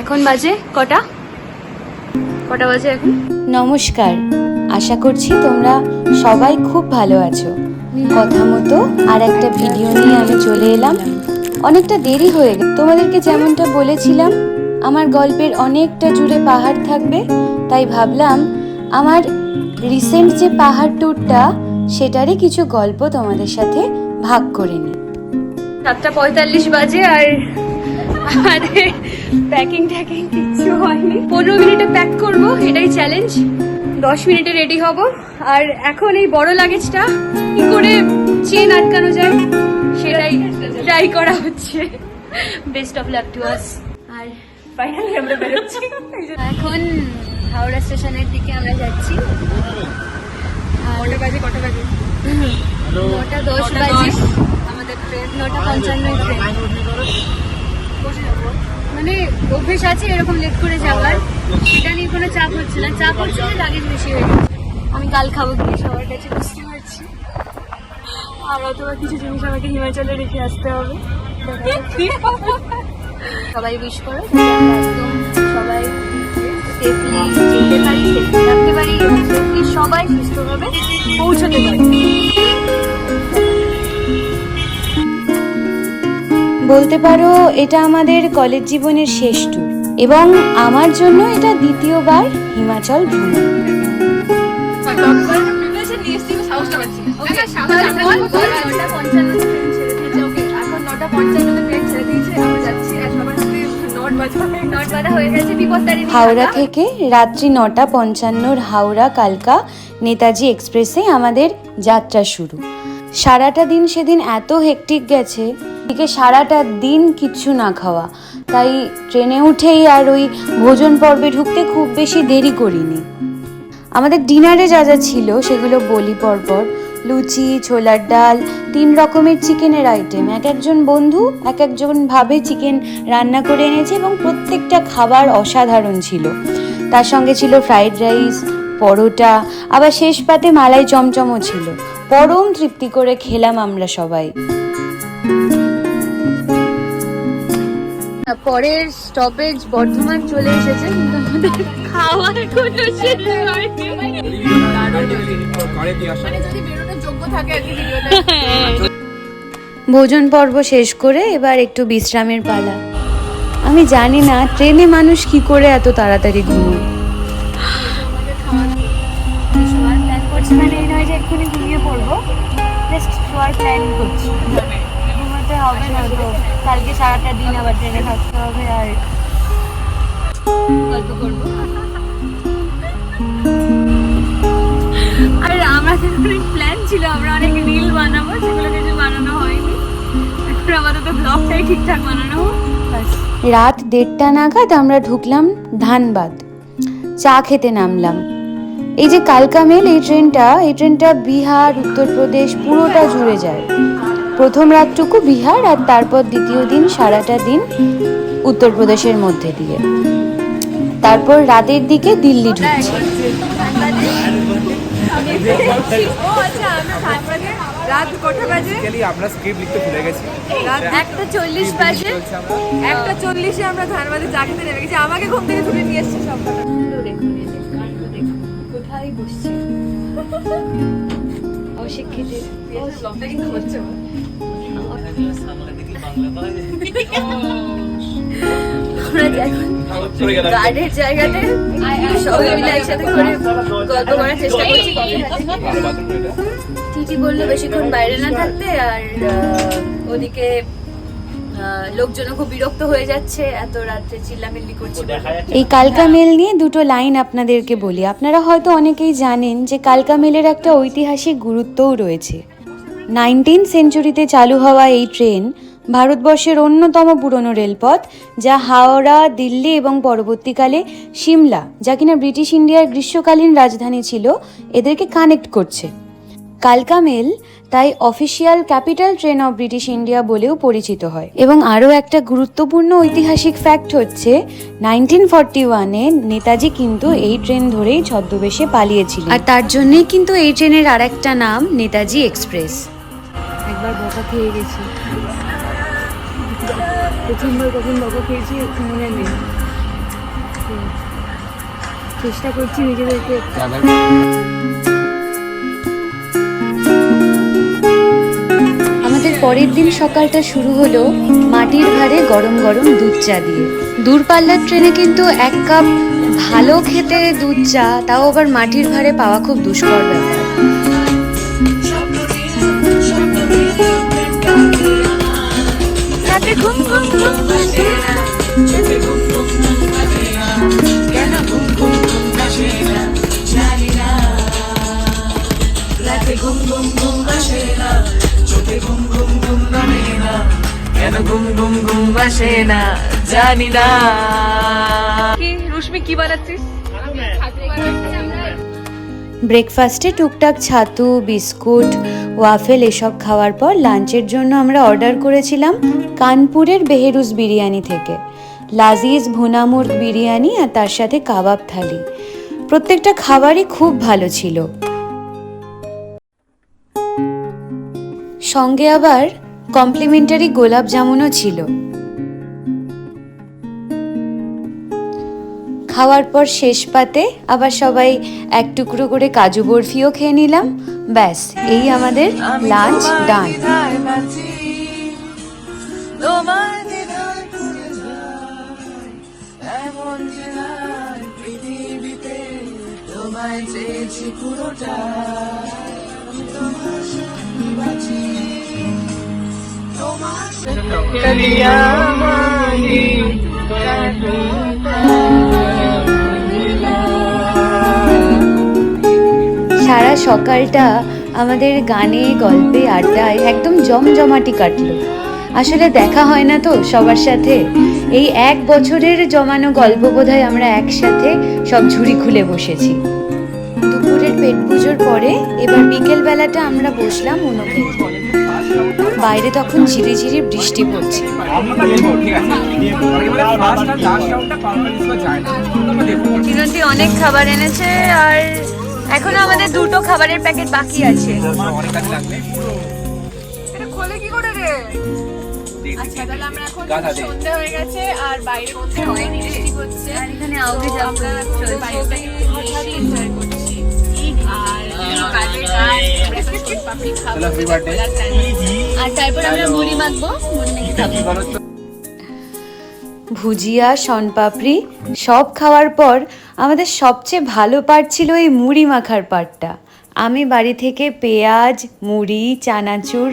এখন বাজে কটা? কটা বাজে এখন? নমস্কার। আশা করছি তোমরা সবাই খুব ভালো আছো। কথা মতো আর একটা ভিডিও নিয়ে আমি চলে এলাম। অনেকটা দেরি হয়ে গেল তোমাদেরকে যেমনটা বলেছিলাম আমার গল্পের অনেকটা জুড়ে পাহাড় থাকবে। তাই ভাবলাম আমার রিসেন্ট যে পাহাড় ট্যুরটা সেটারই কিছু গল্প তোমাদের সাথে ভাগ করে নিই। সাতটা পঁয়তাল্লিশ বাজে আর আমাদের প্যাকিং ট্যাকিং কিচ্ছু হয়নি। পনেরো মিনিটে প্যাক করব এটাই চ্যালেঞ্জ দশ মিনিটে রেডি হব। আর এখন এই বড় লাগেজটা কি করে চেন আটকানো যায় সেটাই ট্রাই করা হচ্ছে। Best of luck to us R finally আমরা বেরোচ্ছি। এখন হাওড়া স্টেশনের দিকে আমরা যাচ্ছি। কটা বাজে কটা বাজে? নটা দশ বাজে। আমাদের ট্রেন নটা পঞ্চান্ন ট্রেন মানে অভ্যেস আছে এরকম লেট করে যাওয়ার। সেটা নিয়ে কোনো চাপ হচ্ছে না। চাপ হচ্ছে যে লাগেজ বেশি হয়ে গেছে। আমি কাল খাব কি সবার কাছে, বুঝতে পারছি। আর অথবা কিছু জিনিস আমাকে হিমাচলে রেখে আসতে হবে। সবাই উইশ করো। সবাই সেফলি যেতে পারি সেফলি থাকতে পারি সবাই সুস্থভাবে পৌঁছতে পারি বলতে পারো, এটা আমাদের কলেজ জীবনের শেষ ট্যুর এবং আমার জন্য এটা দ্বিতীয়বার হিমাচল ভ্রমণ। হাওড়া থেকে রাত্রি নটা পঞ্চান্নর হাওড়া কালকা নেতাজি এক্সপ্রেসে আমাদের যাত্রা শুরু। সারাটা দিন সেদিন এত হেকটিক গেছে এদিকে সারাটা দিন কিচ্ছু না খাওয়া। তাই ট্রেনে উঠেই আর ওই ভোজন পর্বে ঢুকতে খুব বেশি দেরি করিনি। আমাদের ডিনারে যা যা ছিল সেগুলো বলি পরপর। লুচি, ছোলার ডাল, তিন রকমের চিকেনের আইটেম এক একজন বন্ধু, এক একজন ভাবে চিকেন রান্না করে এনেছে এবং প্রত্যেকটা খাবার অসাধারণ ছিল। তার সঙ্গে ছিল ফ্রাইড রাইস পরোটা, আবার শেষ পাতে মালাই চমচমও ছিল। পরম তৃপ্তি করে খেলাম আমরা সবাই। পরের স্টপেজ বর্ধমান চলে এসেছে কিন্তু আমাদের খাওয়ার কোনো শেষ হয়নি। ভোজন পর্ব শেষ করে এবার একটু বিশ্রামের পালা। আমি জানি না ট্রেনে মানুষ কি করে এত তাড়াতাড়ি ঘুমোয়। মানে এই নয় যে এক্ষুনি ঘুমিয়ে পড়ব জাস্ট শোয়ার প্ল্যান করছি। হবে না তো? কালকে সারাটা দিন আবার ট্রেনে থাকতে হবে আর গল্প করব। আর প্ল্যান ছিল, আমরা অনেক রিল বানাবো, সেগুলো কিছু বানানো হয়নি। রাত দেড়টা নাগাদ আমরা ঢুকলাম ধানবাদ। চা খেতে নামলাম। এই যে কালকা মেল, এই ট্রেনটা এই ট্রেনটা বিহার, উত্তরপ্রদেশ, পুরোটা জুড়ে যায়। প্রথম রাতটুকু বিহার আর তারপর দ্বিতীয় দিন সারাটা দিন উত্তরপ্রদেশের মধ্যে দিয়ে। তারপর রাতের দিকে দিল্লি ঢুকছে। রাত কটা বাজে আমরা স্ক্রিপ্ট লিখতে ভুলে গেছি। রাত একটা চল্লিশ বাজে। একটা চল্লিশে আমরা ধানবাদে জাগতে নেমে গেছি। আমাকে ঘুম থেকে তুলে নিয়ে এসছে সব। কোথায় বসছে? গার্ডের জায়গাতে সবাই মিলে একসাথে করে গল্প করার চেষ্টা করছি টিটি বলল বেশিক্ষণ বাইরে না থাকতে আর ওদিকে লোকজনও খুব বিরক্ত হয়ে যাচ্ছে এত রাত্রে চিল্লামিল্লি করছে এই কালকা মেল নিয়ে দুটো লাইন আপনাদেরকে বলি। আপনারা হয়তো অনেকেই জানেন যে কালকা মেলের একটা ঐতিহাসিক গুরুত্বও রয়েছে। নাইনটিন সেঞ্চুরিতে চালু হওয়া এই ট্রেন ভারতবর্ষের অন্যতম পুরনো রেলপথ যা হাওড়া দিল্লি এবং পরবর্তীকালে সিমলা যা কিনা ব্রিটিশ ইন্ডিয়ার গ্রীষ্মকালীন রাজধানী ছিল এদেরকে কানেক্ট করছে। কালকা মেল তাই official capital train of British India বলেও পরিচিত হয়। এবং আরও একটা গুরুত্বপূর্ণ ঐতিহাসিক ফ্যাক্ট হচ্ছে নাইনটিন ফর্টি ওয়ানে নেতাজি কিন্তু এই ট্রেন ধরেই ছদ্মবেশে পালিয়েছিলেন। আর তার জন্যই কিন্তু এই ট্রেনের আর একটা নাম নেতাজি এক্সপ্রেস। একবার বকা খেয়ে গেছি। প্রথমবার কখন বকা খেয়েছি একটু মনে নেই। চেষ্টা করছি নিজেদেরকে পরের দিন সকালটা শুরু হলো মাটির ভারে গরম গরম দুধ চা দিয়ে। দূরপাল্লার ট্রেনে কিন্তু এক কাপ ভালো খেতে দুধ চা, তাও আবার মাটির ভারে পাওয়া খুব দুষ্কর ব্যাপার। জানি না কি রুশমি কি বানাচ্ছিস? ব্রেকফাস্টে টুকটাক ছাতু বিস্কুট ওয়াফেল এসব খাওয়ার পর লাঞ্চের জন্য আমরা অর্ডার করেছিলাম কানপুরের বেহেরুজ বিরিয়ানি থেকে। লাজিজ ভুনামুর্গ বিরিয়ানি আর তার সাথে কাবাব থালি। প্রত্যেকটা খাবারই খুব ভালো ছিল। সঙ্গে আবার কমপ্লিমেন্টারি গোলাপ জামুনও ছিল। খাওয়ার পর শেষ পাতে আবার সবাই এক টুকরো করে কাজু বরফিও খেয়ে নিলাম। ব্যাস এই আমাদের লাঞ্চ ডান তোমার সকালটা আমাদের গানে, গল্পে, আড্ডায় একদম জমজমাটি কাটলো। আসলে দেখা হয় না তো সবার সাথে। এই এক বছরের জমানো গল্প বোধহয় আমরা একসাথে সব ঝুড়ি খুলে বসেছি। দুপুরের পেট পুজোর পরে এবার বিকেল বেলাটা আমরা বসলাম উনো বাইরে তখন ঝিরিঝিরি বৃষ্টি পড়ছে। অনেক খাবার এনেছে আর এখনও আমাদের দুটো খাবারের প্যাকেট বাকি আছে। অনেক কাজে লাগবে এটা খোলে কি করে রে? আচ্ছা তাহলে আমরা এখন গাধা হয়ে গেছে আর বাইরে মধ্যে অনেক বৃষ্টি হচ্ছে। আর এখানে আউটে যাব আমরা বাইরেটাকে ভীষণ এনজয় করছি। আর কাজে কাজ বিস্কুট পাপড়ি খাব চলো, happy birthday. খোলার plan আছে। আর তারপর আমরা মুড়ি মাখবো মুড়ি মেখে খাব। ভুজিয়া, শনপাপড়ি সব খাওয়ার পর আমাদের সবচেয়ে ভালো পার্ট ছিল এই মুড়ি মাখার পার্টটা আমি বাড়ি থেকে পেঁয়াজ, মুড়ি, চানাচুর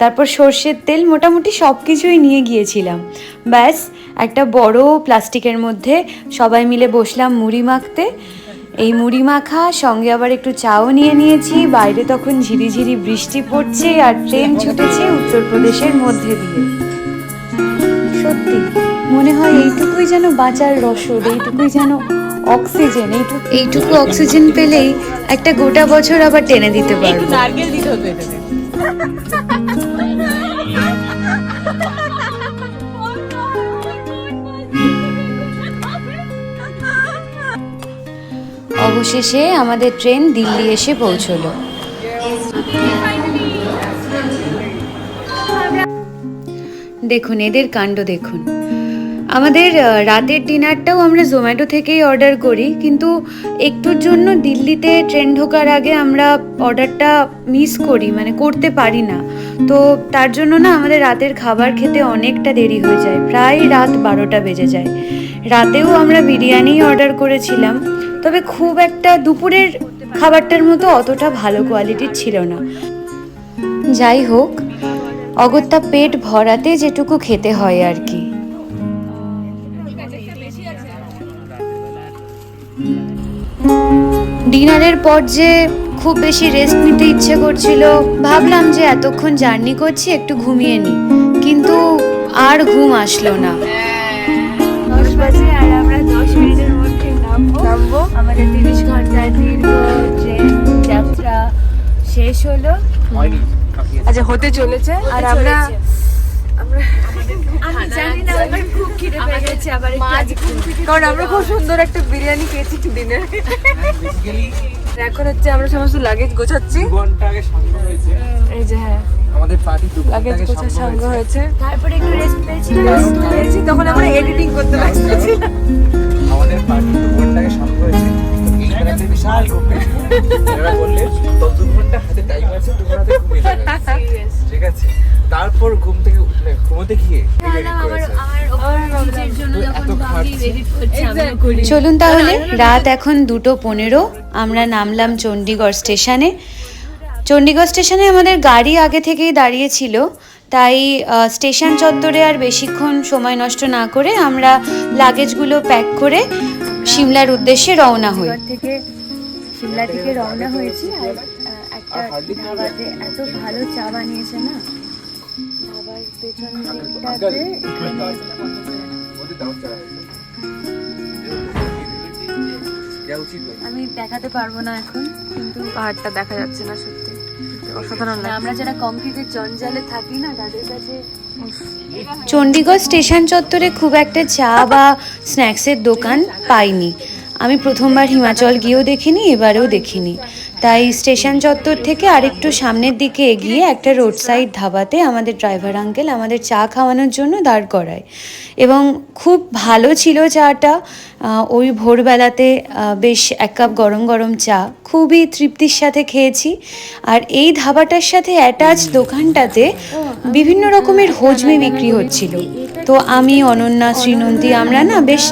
তারপর সর্ষের তেল মোটামুটি সব কিছুই নিয়ে গিয়েছিলাম। ব্যাস, একটা বড় প্লাস্টিকের মধ্যে সবাই মিলে বসলাম মুড়ি মাখতে। এই মুড়ি মাখা, সঙ্গে আবার একটু চাও নিয়ে নিয়েছি। বাইরে তখন ঝিরিঝিরি বৃষ্টি পড়ছে আর ট্রেন ছুটেছে উত্তরপ্রদেশের মধ্যে দিয়ে। সত্যি। মনে হয় এইটুকুই যেন বাঁচার রসদ এইটুকুই যেন অক্সিজেন এইটুকু এইটুকু অক্সিজেন পেলেই একটা গোটা বছর আবার টেনে দিতে পারব। নারকেল দিতে হতো এটাতে। অবশেষে আমাদের ট্রেন দিল্লি এসে পৌঁছলো। দেখুন, এদের কাণ্ড দেখুন। আমাদের রাতের ডিনারটাও আমরা জোম্যাটো থেকেই অর্ডার করি, কিন্তু একটুর জন্য দিল্লিতে ট্রেন ঢোকার আগে আমরা অর্ডারটা মিস করি মানে করতে পারি না। তো তার জন্য না আমাদের রাতের খাবার খেতে অনেকটা দেরি হয়ে যায়, প্রায় রাত বারোটা বেজে যায়। রাতেও আমরা বিরিয়ানি অর্ডার করেছিলাম, তবে খুব একটা দুপুরের খাবারটার মতো অতটা ভালো কোয়ালিটির ছিল না। যাই হোক অগত্যা পেট ভরাতে যেটুকু খেতে হয় আর কি। ডিনারের পর যে খুব বেশি রেস্ট নিতে ইচ্ছে করছিল ভাবলাম যে এতক্ষণ জার্নি করছি একটু ঘুমিয়ে নিই। কিন্তু আর ঘুম আসলো না। দশ বাজে আর আমরা দশ মিনিটের মধ্যে নামবো। নামবো? আমাদের তিরিশ ঘণ্টার দীর্ঘ ট্রেন যাত্রা শেষ হলো। আচ্ছা হতে চলেছে। আর আমরা আমরা জানি খুব খিদে পেয়ে গেছে আবার কারণ আমরা খুব সুন্দর একটা বিরিয়ানি খেয়েছি দিনে। এখন হচ্ছে আমরা সমস্ত লাগেজ গোছাচ্ছি। দু ঘণ্টা আগে সাঙ্গ হয়েছে। এই যে হ্যাঁ। আমাদের পার্টি দু লাগেজ গোছা সঙ্গ হয়েছে। তারপরে একটু রেস্ট পেয়েছি। তখন আমরা এডিটিং করতে লাগছিলাম আমাদের পার্টি দু ঘণ্টা আগে সাঙ্গ হয়েছে। বিশাল এরা বললেন দু ঘণ্টা হাতে টাইম আছে দু ঘণ্টা ঘুমিয়ে ঠিক আছে? তারপর ঘুম থেকে উঠলে ঘুমোতে গিয়ে চলুন তাহলে রাত এখন দুটো পনেরো। আমরা নামলাম চণ্ডীগড় স্টেশনে। চণ্ডীগড় স্টেশনে আমাদের গাড়ি আগে থেকেই দাঁড়িয়ে ছিল তাই স্টেশন চত্বরে আর বেশিক্ষণ সময় নষ্ট না করে আমরা লাগেজগুলো প্যাক করে সিমলার উদ্দেশ্যে রওনা হই। থেকে সিমলা থেকে রওনা হয়েছি আর একটা ধাবাতে এত ভালো চা বানিয়েছে না? ধাবার পেছন দিকটাতে আমি দেখাতে পারব না এখন কিন্তু পাহাড়টা দেখা যাচ্ছে না সত্যি। অসাধারণ আমরা যারা কংক্রিটের জঞ্জালে থাকি না তাদের কাছে চণ্ডীগড় স্টেশন চত্বরে খুব একটা চা বা স্ন্যাক্সের দোকান পাইনি। আমি প্রথমবার হিমাচল গিয়েও দেখিনি, এবারেও দেখিনি। তাই স্টেশন চত্বর থেকে আরেকটু সামনের দিকে এগিয়ে একটা রোড সাইড ধাবাতে আমাদের ড্রাইভার আঙ্কেল আমাদের চা খাওয়ানোর জন্য দাঁড় করায়। এবং খুব ভালো ছিল চাটা ওই ভোরবেলাতে বেশ এক কাপ গরম গরম চা খুবই তৃপ্তির সাথে খেয়েছি। আর এই ধাবাটার সাথে অ্যাটাচ দোকানটাতে বিভিন্ন রকমের হজমি বিক্রি হচ্ছিল। তো আমি অনন্যা শ্রীনন্দী আমরা না বেশ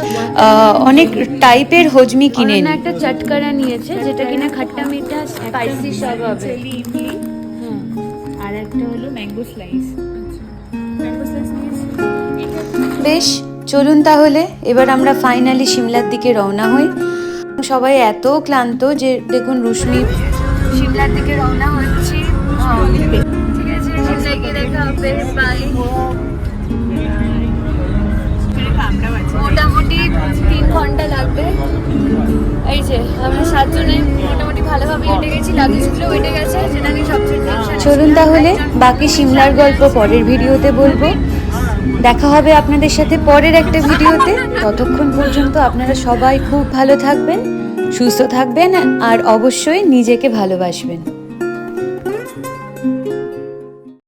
অনেক টাইপের হজমি কিনে নিই। একটা চটকারা নিয়েছে যেটা কিনা খাট্টা মিঠা স্পাইসি সব হবে। আর একটা হলো ম্যাঙ্গো স্লাইস ম্যাঙ্গো স্লাইস বেশ চলুন তাহলে, এবার আমরা ফাইনালি সিমলার দিকে রওনা হই। সবাই এত ক্লান্ত যে দেখুন রুশমি সিমলার দিকে রওনা হচ্ছে। মোটামুটি তিন ঘণ্টা লাগবে। এই যে, আমরা সাতজনে মোটামুটি ভালোভাবে হেঁটে গেছি, লাগেজগুলো হেঁটে গেছে যেটা নিয়ে সবচেয়ে চলুন তাহলে, বাকি সিমলার গল্প পরের ভিডিওতে বলব। দেখা হবে আপনাদের সাথে পরের একটা ভিডিওতে। ততক্ষণ পর্যন্ত আপনারা সবাই খুব ভালো থাকবেন, সুস্থ থাকবেন আর অবশ্যই নিজেকে ভালোবাসবেন।